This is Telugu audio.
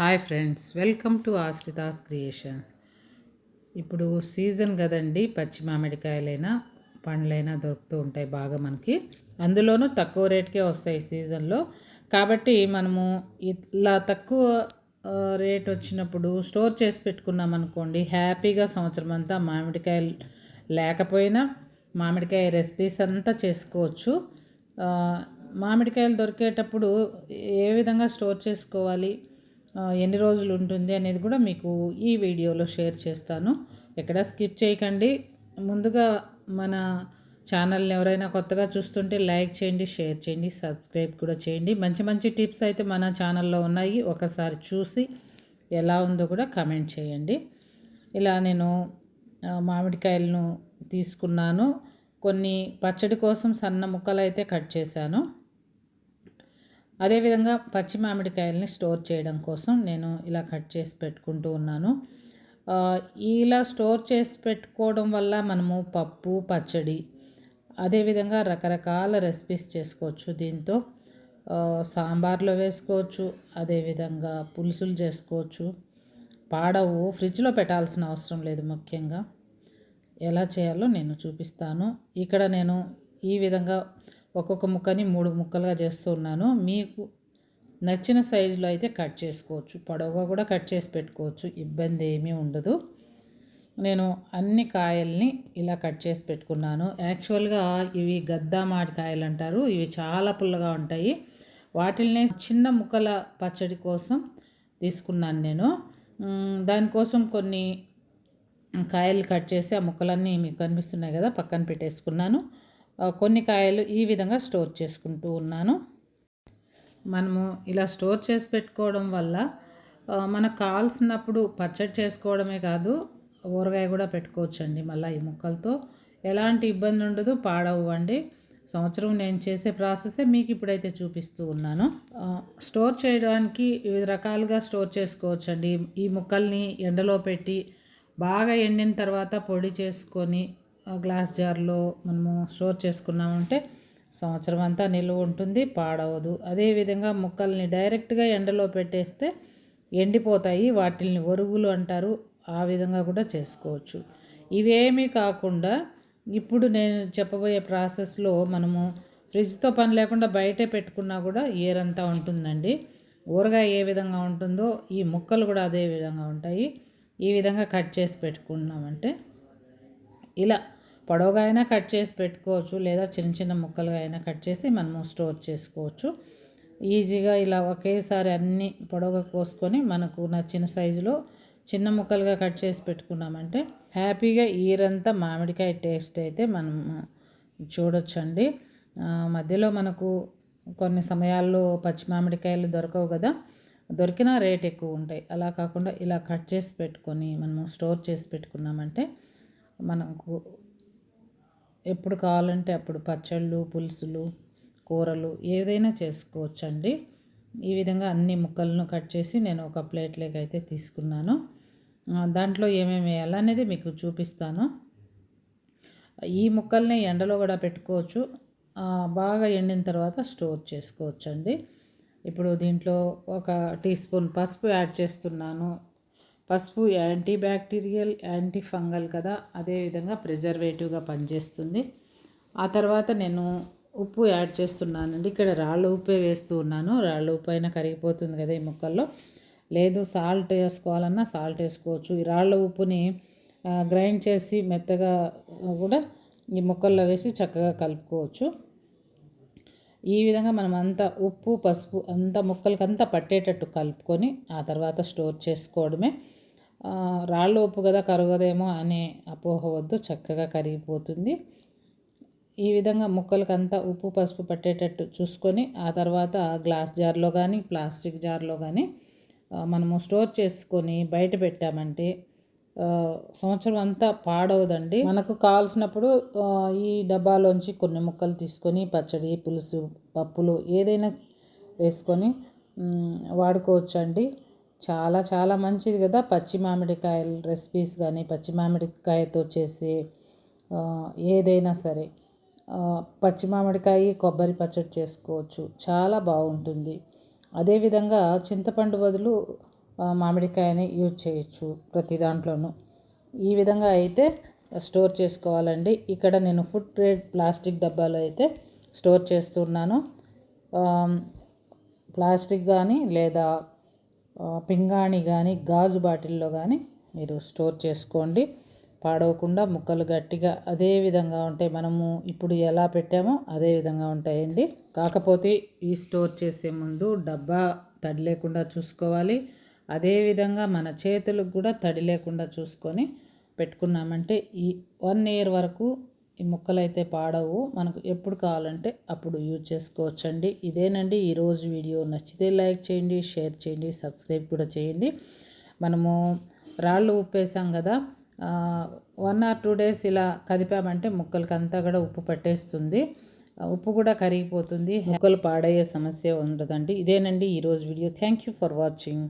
Hi friends welcome to Ashritha's creation ఇప్పుడు సీజన్ కదండి పచ్చి మామిడికాయలైనా పండ్లైనా దొరుకుతూ ఉంటాయి బాగా మనకి. అందులోనూ తక్కువ రేట్కే వస్తాయి సీజన్లో. కాబట్టి మనము ఇలా తక్కువ రేట్ వచ్చినప్పుడు స్టోర్ చేసి పెట్టుకున్నాం అనుకోండి హ్యాపీగా సంవత్సరం అంతా మామిడికాయలు లేకపోయినా మామిడికాయ రెసిపీస్ అంతా చేసుకోవచ్చు. మామిడికాయలు దొరికేటప్పుడు ఏ విధంగా స్టోర్ చేసుకోవాలి? ఎన్ని రోజులు ఉంటుంది అనేది కూడా మీకు ఈ వీడియోలో షేర్ చేస్తాను. ఎక్కడ స్కిప్ చేయకండి. ముందుగా మన ఛానల్ని ఎవరైనా కొత్తగా చూస్తుంటే లైక్ చేయండి షేర్ చేయండి సబ్స్క్రైబ్ కూడా చేయండి. మంచి మంచి టిప్స్ అయితే మన ఛానల్లో ఉన్నాయి. ఒకసారి చూసి ఎలా ఉందో కూడా కమెంట్ చేయండి. ఇలా నేను మామిడికాయలను తీసుకున్నాను. కొన్ని పచ్చడి కోసం సన్న ముక్కలు అయితే కట్ చేశాను. అదేవిధంగా పచ్చి మామిడికాయలని స్టోర్ చేయడం కోసం నేను ఇలా కట్ చేసి పెట్టుకుంటూ ఉన్నాను. ఇలా స్టోర్ చేసి పెట్టుకోవడం వల్ల మనము పప్పు పచ్చడి అదేవిధంగా రకరకాల రెసిపీస్ చేసుకోవచ్చు దీంతో. సాంబార్లో వేసుకోవచ్చు అదేవిధంగా పులుసులు చేసుకోవచ్చు. పాడవు ఫ్రిడ్జ్లో పెట్టాల్సిన అవసరం లేదు ముఖ్యంగా. ఎలా చేయాలో నేను చూపిస్తాను. ఇక్కడ నేను ఈ విధంగా ఒక్కొక్క ముక్కని మూడు ముక్కలుగా చేస్తున్నాను మీకు నచ్చిన సైజులో అయితే కట్ చేసుకోవచ్చు. పొడవుగా కూడా కట్ చేసి పెట్టుకోవచ్చు. ఇబ్బంది ఏమీ ఉండదు. నేను అన్ని కాయల్ని ఇలా కట్ చేసి పెట్టుకున్నాను. యాక్చువల్గా ఇవి గద్దా కాయలు అంటారు. ఇవి చాలా పుల్లగా ఉంటాయి. వాటిల్ని చిన్న ముక్కల పచ్చడి కోసం తీసుకున్నాను నేను. దానికోసం కొన్ని కాయలు కట్ చేసి ఆ ముక్కలన్నీ మీకు కనిపిస్తున్నాయి కదా పక్కన పెట్టేసుకున్నాను. కొన్ని కాయలు ఈ విధంగా స్టోర్ చేసుకుంటూ ఉన్నాను. మనము ఇలా స్టోర్ చేసి పెట్టుకోవడం వల్ల మనకు కావాల్సినప్పుడు పచ్చడి చేసుకోవడమే కాదు ఊరగాయ కూడా పెట్టుకోవచ్చండి మళ్ళీ ఈ ముక్కలతో. ఎలాంటి ఇబ్బంది ఉండదు పాడవ్వండి. సంవత్సరం నేను చేసే ప్రాసెసే మీకు ఇప్పుడైతే చూపిస్తూ ఉన్నాను. స్టోర్ చేయడానికి వివిధ రకాలుగా స్టోర్ చేసుకోవచ్చండి. ఈ ముక్కల్ని ఎండలో పెట్టి బాగా ఎండిన తర్వాత పొడి చేసుకొని గ్లాస్ జార్లో మనము స్టోర్ చేసుకున్నామంటే సంవత్సరం అంతా నిల్వ ఉంటుంది పాడవదు. అదేవిధంగా ముక్కల్ని డైరెక్ట్గా ఎండలో పెట్టేస్తే ఎండిపోతాయి వాటిని ఒరుగులు అంటారు. ఆ విధంగా కూడా చేసుకోవచ్చు. ఇవేమీ కాకుండా ఇప్పుడు నేను చెప్పబోయే ప్రాసెస్లో మనము ఫ్రిడ్జ్తో పని లేకుండా బయటే పెట్టుకున్నా కూడా ఏరంతా ఉంటుందండి. ఊరగాయ ఏ విధంగా ఉంటుందో ఈ ముక్కలు కూడా అదే విధంగా ఉంటాయి. ఈ విధంగా కట్ చేసి పెట్టుకున్నామంటే ఇలా పొడవుగా అయినా కట్ చేసి పెట్టుకోవచ్చు లేదా చిన్న చిన్న ముక్కలుగా అయినా కట్ చేసి మనము స్టోర్ చేసుకోవచ్చు. ఈజీగా ఇలా ఒకేసారి అన్ని పొడవుగా కోసుకొని మనకు నచ్చిన సైజులో చిన్న ముక్కలుగా కట్ చేసి పెట్టుకున్నామంటే హ్యాపీగా ఈరంతా మామిడికాయ టేస్ట్ అయితే మనం చూడొచ్చండి. మధ్యలో మనకు కొన్ని సమయాల్లో పచ్చి మామిడికాయలు దొరకవు కదా దొరికినా రేట్ ఎక్కువ ఉంటాయి. అలా కాకుండా ఇలా కట్ చేసి పెట్టుకొని మనము స్టోర్ చేసి పెట్టుకున్నామంటే మనకు ఎప్పుడు కావాలంటే అప్పుడు పచ్చళ్ళు పులుసులు కూరలు ఏదైనా చేసుకోవచ్చండి. ఈ విధంగా అన్ని ముక్కలను కట్ చేసి నేను ఒక ప్లేట్లోకి అయితే తీసుకున్నాను. దాంట్లో ఏమేమి వేయాలనేది మీకు చూపిస్తాను. ఈ ముక్కల్ని ఎండలో కూడా పెట్టుకోవచ్చు. బాగా ఎండిన తర్వాత స్టోర్ చేసుకోవచ్చండి. ఇప్పుడు దీంట్లో ఒక టీ స్పూన్ పసుపు యాడ్ చేస్తున్నాను. పసుపు యాంటీ బ్యాక్టీరియల్ యాంటీ ఫంగల్ కదా అదేవిధంగా ప్రిజర్వేటివ్గా పనిచేస్తుంది. ఆ తర్వాత నేను ఉప్పు యాడ్ చేస్తున్నానండి. ఇక్కడ రాళ్ళు ఉప్పే వేస్తూ ఉన్నాను. రాళ్ళు ఉప్పు అయినా కరిగిపోతుంది కదా ఈ ముక్కల్లో. లేదు సాల్ట్ వేసుకోవాలన్నా సాల్ట్ వేసుకోవచ్చు. ఈ రాళ్ళ ఉప్పుని గ్రైండ్ చేసి మెత్తగా కూడా ఈ ముక్కల్లో వేసి చక్కగా కలుపుకోవచ్చు. ఈ విధంగా మనం అంతా ఉప్పు పసుపు అంత ముక్కలకంతా పట్టేటట్టు కలుపుకొని ఆ తర్వాత స్టోర్ చేసుకోవడమే. రాళ్ళు ఉప్పు కదా కరగదేమో అనే అపోహ వద్దు చక్కగా కరిగిపోతుంది. ఈ విధంగా ముక్కలకంతా ఉప్పు పసుపు పట్టేటట్టు చూసుకొని ఆ తర్వాత గ్లాస్ జార్లో కానీ ప్లాస్టిక్ జార్లో కానీ మనము స్టోర్ చేసుకొని బయట పెట్టామంటే సంవత్సరం అంతా పాడవదండి. మనకు కావాల్సినప్పుడు ఈ డబ్బాలోంచి కొన్ని ముక్కలు తీసుకొని పచ్చడి పులుసు పప్పులు ఏదైనా వేసుకొని వాడుకోవచ్చండి. చాలా చాలా మంచిది కదా. పచ్చి మామిడికాయల రెసిపీస్ కానీ పచ్చి మామిడికాయతో చేసే ఏదైనా సరే. పచ్చి మామిడికాయ కొబ్బరి పచ్చడి చేసుకోవచ్చు. చాలా బాగుంటుంది. అదేవిధంగా చింతపండు బదులు మామిడికాయని యూజ్ చేయొచ్చు ప్రతి దాంట్లోనూ. ఈ విధంగా అయితే స్టోర్ చేసుకోవాలండి. ఇక్కడ నేను ఫుడ్ గ్రేడ్ ప్లాస్టిక్ డబ్బాలో అయితే స్టోర్ చేస్తున్నాను. ప్లాస్టిక్ కానీ లేదా పింగాణి కానీ గాజు బాటిల్లో కానీ మీరు స్టోర్ చేసుకోండి. పాడవకుండా ముక్కలు గట్టిగా అదే విధంగా ఉంటాయి. మనము ఇప్పుడు ఎలా పెట్టామో అదే విధంగా ఉంటాయండి. కాకపోతే ఈ స్టోర్ చేసే ముందు డబ్బా తడి లేకుండా చూసుకోవాలి. అదేవిధంగా మన చేతులకు కూడా తడి లేకుండా చూసుకొని పెట్టుకున్నామంటే ఈ వన్ ఇయర్ వరకు ఈ ముక్కలు అయితే పాడవు. మనకు ఎప్పుడు కావాలంటే అప్పుడు యూజ్ చేసుకోవచ్చండి. ఇదేనండి. ఈరోజు వీడియో నచ్చితే లైక్ చేయండి షేర్ చేయండి సబ్స్క్రైబ్ కూడా చేయండి. మనము రాళ్ళు ఉప్పేసాం కదా వన్ ఆర్ టూ డేస్ ఇలా కదిపామంటే ముక్కలకంతా కూడా ఉప్పు పట్టేస్తుంది. ఉప్పు కూడా కరిగిపోతుంది. ముక్కలు పాడయ్యే సమస్య ఉండదండి. ఇదేనండి ఈరోజు video. Thank you for watching